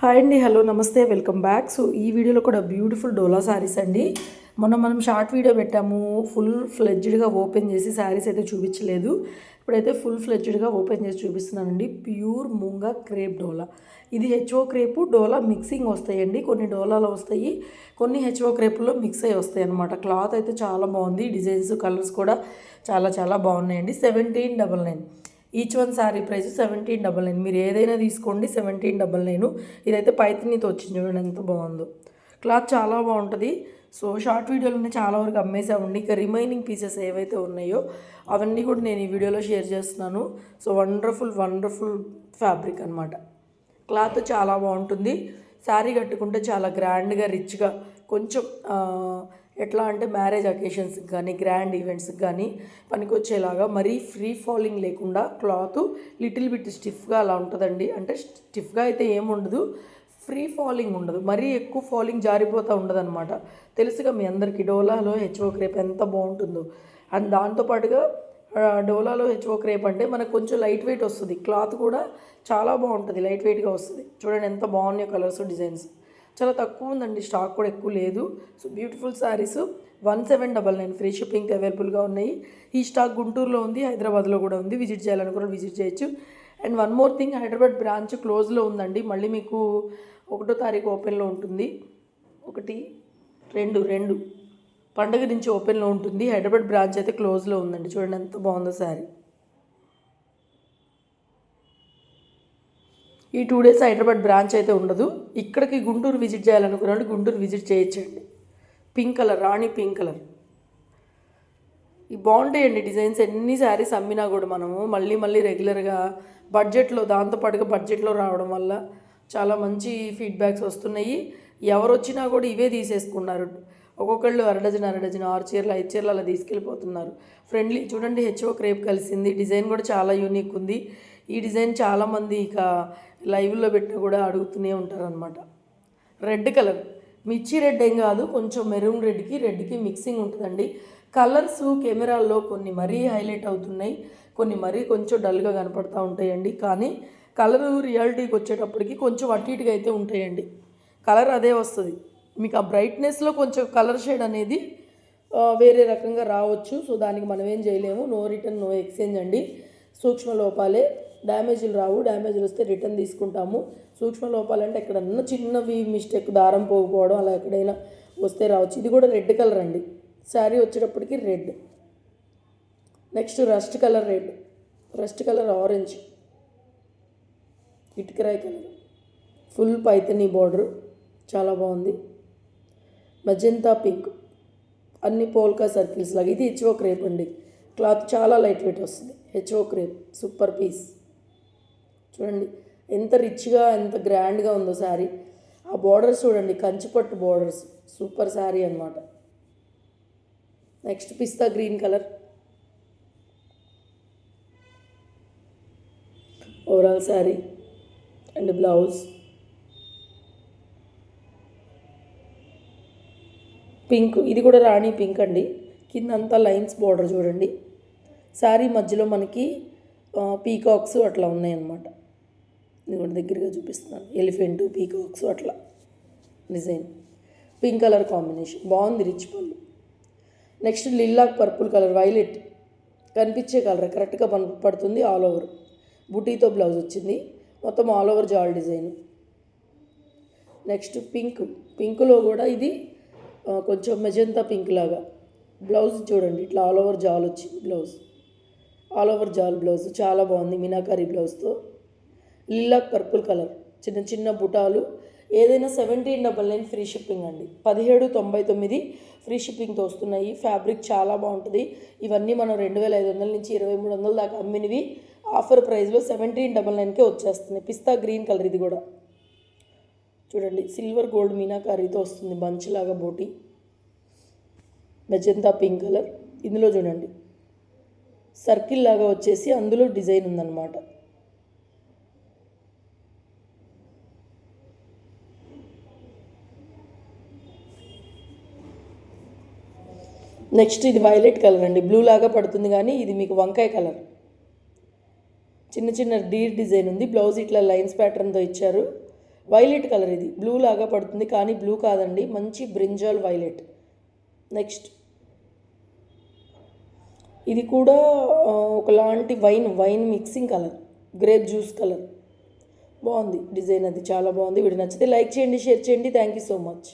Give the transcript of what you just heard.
Hi అండి hello నమస్తే welcome back. So ఈ వీడియోలో కూడా బ్యూటిఫుల్ డోలా శారీస్ అండి. మొన్న మనం షార్ట్ వీడియో పెట్టాము ఫుల్ ఫ్లెడ్జ్డ్గా ఓపెన్ చేసి శారీస్ అయితే చూపించలేదు. ఇప్పుడైతే ఫుల్ ఫ్లెడ్జ్డ్గా ఓపెన్ చేసి చూపిస్తున్నానండి. Pure moonga crepe dola. ఇది హెచ్ఓ క్రేపు డోలా మిక్సింగ్ వస్తాయండి. కొన్ని డోలాలో వస్తాయి కొన్ని హెచ్ఓ క్రేపుల్లో మిక్స్ అయ్యి వస్తాయి అనమాట క్లాత్ అయితే చాలా బాగుంది డిజైన్స్ కలర్స్ కూడా చాలా చాలా బాగున్నాయండి. Seventeen double nine. Each one sari price seventeen double nine మీరు ఏదైనా తీసుకోండి సెవెంటీన్ డబల్ నైన్ ఇదైతే పైతనీతో వచ్చింది చూడండి ఎంత బాగుందో. క్లాత్ చాలా బాగుంటుంది. సో షార్ట్ వీడియోలోనే చాలా వరకు అమ్మేసామండి ఇక రిమైనింగ్ పీసెస్ ఏవైతే ఉన్నాయో అవన్నీ కూడా నేను ఈ వీడియోలో షేర్ చేస్తున్నాను. సో వండర్ఫుల్ వండర్ఫుల్ ఫ్యాబ్రిక్ అనమాట క్లాత్ చాలా బాగుంటుంది. శారీ కట్టుకుంటే చాలా గ్రాండ్గా రిచ్గా కొంచెం ఎట్లా అంటే మ్యారేజ్ అకేషన్స్కి కానీ గ్రాండ్ ఈవెంట్స్కి కానీ పనికొచ్చేలాగా మరీ ఫ్రీ ఫాలింగ్ లేకుండా క్లాత్ లిటిల్ బిట్ స్టిఫ్గా అలా ఉంటుందండి. అంటే స్టిఫ్గా అయితే ఏముండదు ఫ్రీ ఫాలింగ్ ఉండదు. మరీ ఎక్కువ ఫాలింగ్ జారిపోతూ ఉండదన్నమాట. తెలుసుగా మీ అందరికీ డోలాలో హెచ్ఓ క్రేప్ ఎంత బాగుంటుందో. అండ్ దాంతోపాటుగా డోలాలో హెచ్ఓ క్రేప్ అంటే మనకు కొంచెం లైట్ వెయిట్ వస్తుంది. క్లాత్ కూడా చాలా బాగుంటుంది లైట్ వెయిట్గా వస్తుంది. చూడండి ఎంత బాగున్నాయో కలర్స్ డిజైన్స్. చాలా తక్కువ ఉందండి స్టాక్ కూడా ఎక్కువ లేదు. So beautiful saris one seven double nine free shipping అవైలబుల్గా ఉన్నాయి. ఈ స్టాక్ గుంటూరులో ఉంది హైదరాబాద్లో కూడా ఉంది. విజిట్ చేయాలనుకున్న విజిట్ చేయొచ్చు. And one more thing Hyderabad branch క్లోజ్లో ఉందండి. మళ్ళీ మీకు ఒకటో తారీఖు ఓపెన్లో ఉంటుంది. ఒకటి రెండు రెండు. పండగ నుంచి ఓపెన్లో ఉంటుంది. హైదరాబాద్ బ్రాంచ్ అయితే క్లోజ్లో ఉందండి. చూడండి ఎంత బాగుందో శారీ. ఈ టూ డేస్ హైదరాబాద్ బ్రాంచ్ అయితే ఉండదు. ఇక్కడికి గుంటూరు విజిట్ చేయాలనుకున్నాడు గుంటూరు విజిట్ చేయొచ్చండి pink colour rani pink colour ఈ బాగుంటాయండి డిజైన్స్. ఎన్ని శారీస్ అమ్మినా కూడా మనము మళ్ళీ మళ్ళీ రెగ్యులర్గా బడ్జెట్లో దాంతోపాటుగా బడ్జెట్లో రావడం వల్ల చాలా మంచి ఫీడ్బ్యాక్స్ వస్తున్నాయి. ఎవరు వచ్చినా కూడా ఇవే తీసేసుకున్నారు ఒక్కొక్కళ్ళు అరడజన్ అరడజన్ ఆరు చీరలు ఐదు చీరలు అలా తీసుకెళ్ళిపోతున్నారు. ఫ్రెండ్లీ చూడండి హెచ్ఓ క్రేప్ కలిసింది. డిజైన్ కూడా చాలా యూనిక్ ఉంది. ఈ డిజైన్ చాలామంది ఇక లైవ్లో పెట్టినా కూడా అడుగుతూనే ఉంటారనమాట రెడ్ కలర్. మిర్చి రెడ్ ఏం కాదు కొంచెం మెరూన్ రెడ్కి రెడ్కి మిక్సింగ్ ఉంటుందండి. కలర్స్ కెమెరాల్లో కొన్ని మరీ హైలైట్ అవుతున్నాయి కొన్ని మరీ కొంచెం డల్గా కనపడతా ఉంటాయండి. కానీ కలర్ రియాలిటీకి వచ్చేటప్పటికి కొంచెం అటు ఇటుగా అయితే ఉంటాయండి. కలర్ అదే వస్తుంది. మీకు ఆ బ్రైట్నెస్లో కొంచెం కలర్ షేడ్ అనేది వేరే రకంగా రావచ్చు. సో దానికి మనం ఏం చేయలేము. నో రిటర్న్ నో ఎక్స్చేంజ్ అండి. సూక్ష్మ లోపాలే. డ్యామేజ్లు రావు డ్యామేజ్లు వస్తే రిటర్న్ తీసుకుంటాము. సూక్ష్మ లోపాలంటే ఎక్కడన్నా చిన్నవి మిస్టేక్ దారం పోకపోవడం అలా ఎక్కడైనా వస్తే రావచ్చు. ఇది కూడా రెడ్ కలర్ అండి. శారీ వచ్చేటప్పటికి red. Next rust colour red. Rust colour orange. ఇటుకరాయి colour. Full Paithani border. చాలా బాగుంది. Magenta pink. అన్ని పోల్కా సర్కిల్స్ లాగా. ఇది హెచ్ఓ క్రేప్ అండి. క్లాత్ చాలా లైట్ వెయిట్ వస్తుంది. HO crepe. Super piece. చూడండి. ఎంత రిచ్గా ఎంత గ్రాండ్గా ఉందో శారీ. ఆ బార్డర్స్ చూడండి కంచిపట్టు బార్డర్స్. సూపర్ శారీ అనమాట next pista green colour. Overall sari and blouse. Pink ఇది కూడా రాణి పింక్ అండి. కింద అంతా లైన్స్ బార్డర్ చూడండి. శారీ మధ్యలో మనకి పీకాక్స్ అట్లా ఉన్నాయన్నమాట. ఇది కూడా దగ్గరగా చూపిస్తున్నాను. ఎలిఫెంట్ పీకాక్స్ అట్లా డిజైన్. Pink colour combination. బాగుంది రిచ్ పళ్ళు. Next lilac purple colour violet. కనిపించే కలర్. కరెక్ట్గా పన్ పడుతుంది ఆల్ ఓవర్. బుటీతో బ్లౌజ్ వచ్చింది. మొత్తం all over jaal design. Next pink. పింక్లో కూడా ఇది కొంచెం మెజంతా పింక్ లాగా. బ్లౌజ్ చూడండి. ఇట్లా ఆల్ ఓవర్ జాల్ వచ్చింది blouse. All over jaal blouse. చాలా బాగుంది. మీనాకారి బ్లౌజ్తో. Lilac purple colour. చిన్న చిన్న బుటాలు. ఏదైనా seventeen double nine free shipping అండి. పదిహేడు తొంభై తొమ్మిది ఫ్రీ షిప్పింగ్తో వస్తున్నాయి. ఫ్యాబ్రిక్ చాలా బాగుంటుంది. ఇవన్నీ మనం రెండు వేల ఐదు వందల నుంచి ఇరవై మూడు వందల దాకా అమ్మినవి. ఆఫర్ ప్రైస్లో సెవెంటీన్ డబల్ నైన్కే వచ్చేస్తున్నాయి. పిస్తా గ్రీన్ కలర్ ఇది కూడా. చూడండి సిల్వర్ గోల్డ్ మీనాకారీతో వస్తుంది బంచ్ లాగా బోటి. Magenta pink colour. ఇందులో చూడండి సర్కిల్ లాగా వచ్చేసి అందులో డిజైన్ ఉందన్నమాట. నెక్స్ట్ ఇది వైలెట్ కలర్ అండి. బ్లూ లాగా పడుతుంది కానీ ఇది మీకు వంకాయ కలర్. చిన్న చిన్న డీర్ డిజైన్ ఉంది. బ్లౌజ్ ఇట్లా లైన్స్ ప్యాటర్న్తో ఇచ్చారు. వైలెట్ కలర్ ఇది. బ్లూ లాగా పడుతుంది కానీ బ్లూ కాదండి. మంచి బ్రింజాల్ వైలెట్ నెక్స్ట్ ఇది కూడా ఒకలాంటి wine wine mixing colour. Grape juice colour. బాగుంది. డిజైన్ అది చాలా బాగుంది. వీడు నచ్చితే లైక్ చేయండి షేర్ చేయండి. Thank you so much